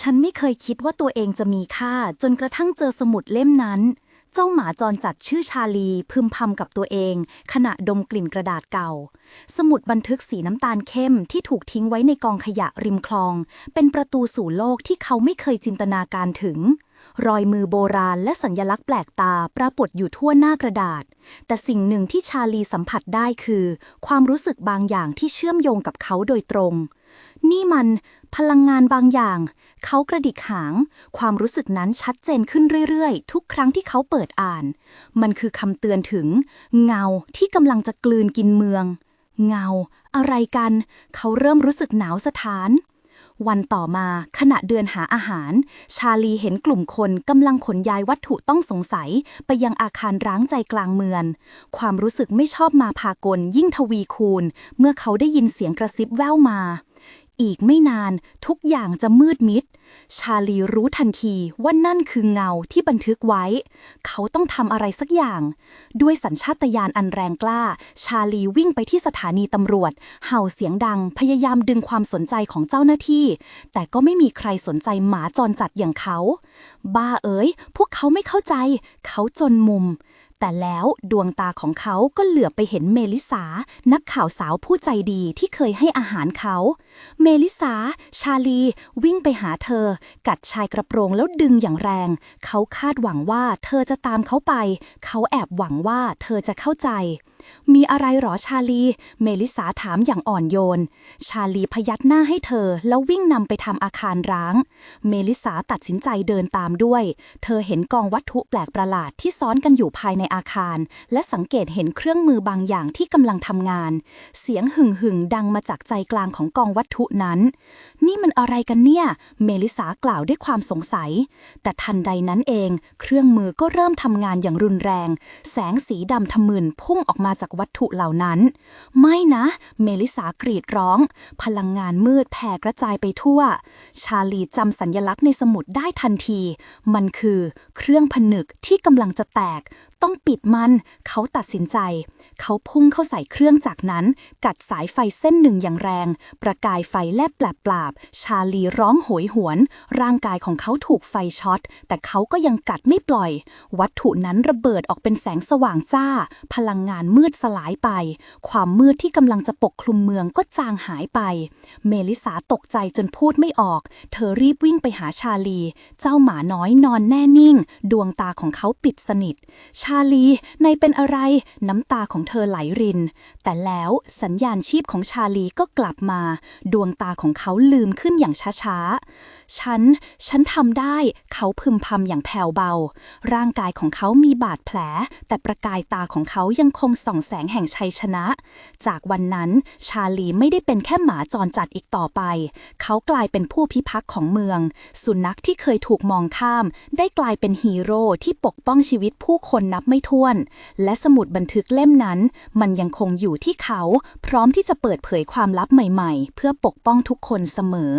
ฉันไม่เคยคิดว่าตัวเองจะมีค่า จนกระทั่งเจอสมุดเล่มนั้น เจ้าหมาจรจัดชื่อชาลีพึมพำกับตัวเอง ขณะดมกลิ่นกระดาษเก่า สมุดบันทึกสีน้ำตาลเข้มที่ถูกทิ้งไว้ในกองขยะริมคลอง เป็นประตูสู่โลกที่เขาไม่เคยจินตนาการถึง รอยมือโบราณและสัญลักษณ์แปลกตาปรากฏอยู่ทั่วหน้ากระดาษ แต่สิ่งหนึ่งที่ชาลีสัมผัสได้คือ ความรู้สึกบางอย่างที่เชื่อมโยงกับเขาโดยตรง นี่มันพลังงานบางอย่าง เขากระดิกหาง ความรู้สึกนั้นชัดเจนขึ้นเรื่อยๆ ทุกครั้งที่เขาเปิดอ่าน มันคือคำเตือนถึง เงาที่กำลังจะกลืนกินเมือง เงา อะไรกัน เขาเริ่มรู้สึกหนาวสถาน วันต่อมาขณะเดินหาอาหาร ชาลีเห็นกลุ่มคนกำลังขนย้ายวัตถุต้องสงสัย ไปยังอาคารร้างใจกลางเมือง ความรู้สึกไม่ชอบมาพากลยิ่งทวีคูณ เมื่อเขาได้ยินเสียงกระซิบแว่วมา อีกไม่นานทุกอย่างจะมืดมิด ชาลีรู้ทันทีว่านั่นคือเงาที่บันทึกไว้ เขาต้องทำอะไรสักอย่าง ด้วยสัญชาตญาณอันแรงกล้า ชาลีวิ่งไปที่สถานีตำรวจ เห่าเสียงดังพยายามดึงความสนใจของเจ้าหน้าที่ แต่ก็ไม่มีใครสนใจหมาจรจัดอย่างเขา บ้าเอ๋ย พวกเขาไม่เข้าใจ เขาจนมุม แต่แล้วดวงตาของเขาก็เหลือบไปเห็นเมลิสา นักข่าวสาวผู้ใจดีที่เคยให้อาหารเขา เมลิสา ชาลี วิ่งไปหาเธอ กัดชายกระโปรงแล้วดึงอย่างแรง เขาคาดหวังว่าเธอจะตามเขาไป เขาแอบหวังว่าเธอจะเข้าใจ มีอะไรหรอชาลี เมลิสาถามอย่างอ่อนโยน ชาลีพยักหน้าให้เธอ แล้ววิ่งนำไปทำอาคารร้าง เมลิสาตัดสินใจเดินตามด้วย เธอเห็นกองวัตถุแปลกประหลาดที่ซ้อนกันอยู่ภายในอาคาร และสังเกตเห็นเครื่องมือบางอย่างที่กำลังทำงาน เสียงหึ่งหึ่งดังมาจากใจกลางของกองวัตถุนั้น นี่มันอะไรกันเนี่ย เมลิสากล่าวด้วยความสงสัย แต่ทันใดนั้นเอง เครื่องมือก็เริ่มทำงานอย่างรุนแรง แสงสีดำทะมึนพุ่งออกมาจากวัตถุเหล่านั้น ไม่นะ เมลิสากรีดร้อง พลังงานมืดแผ่กระจายไปทั่ว ชาลีจำสัญญลักษณ์ในสมุดได้ทันที มันคือเครื่องผนึกที่กำลังจะแตก ต้องปิดมัน เขาตัดสินใจ เขาพุ่งเข้าใส่เครื่องจากนั้น กัดสายไฟเส้นหนึ่งอย่างแรง ประกายไฟแลบแปลบปราบชาลีร้องโหยหวน ร่างกายของเขาถูกไฟช็อต แต่เขาก็ยังกัดไม่ปล่อย วัตถุนั้นระเบิดออกเป็นแสงสว่างจ้า พลังงานมืดสลายไป ความมืดที่กำลังจะปกคลุมเมืองก็จางหายไป เมลิสาตกใจจนพูดไม่ออก เธอรีบวิ่งไปหาชาลี เจ้าหมาน้อยนอนแน่นิ่ง ดวงตาของเขาปิดสนิทชาาลีในเป็นอะไร น้ำตาของเธอไหลริน แต่แล้วสัญญาณชีพของชาลีก็กลับมา ดวงตาของเขาลืมขึ้นอย่างช้าๆฉัน ฉันทำได้ เขาพึมพำอย่างแผ่วเบา ร่างกายของเขามีบาดแผล แต่ประกายตาของเขายังคงส่องแสงแห่งชัยชนะ จากวันนั้น ชาลีไม่ได้เป็นแค่หมาจรจัดอีกต่อไป เขากลายเป็นผู้พิทักษ์ของเมือง สุนัขที่เคยถูกมองข้าม ได้กลายเป็นฮีโร่ที่ปกป้องชีวิตผู้คนนับไม่ถ้วน และสมุดบันทึกเล่มนั้น มันยังคงอยู่ที่เขา พร้อมที่จะเปิดเผยความลับใหม่ ๆ เพื่อปกป้องทุกคนเสมอ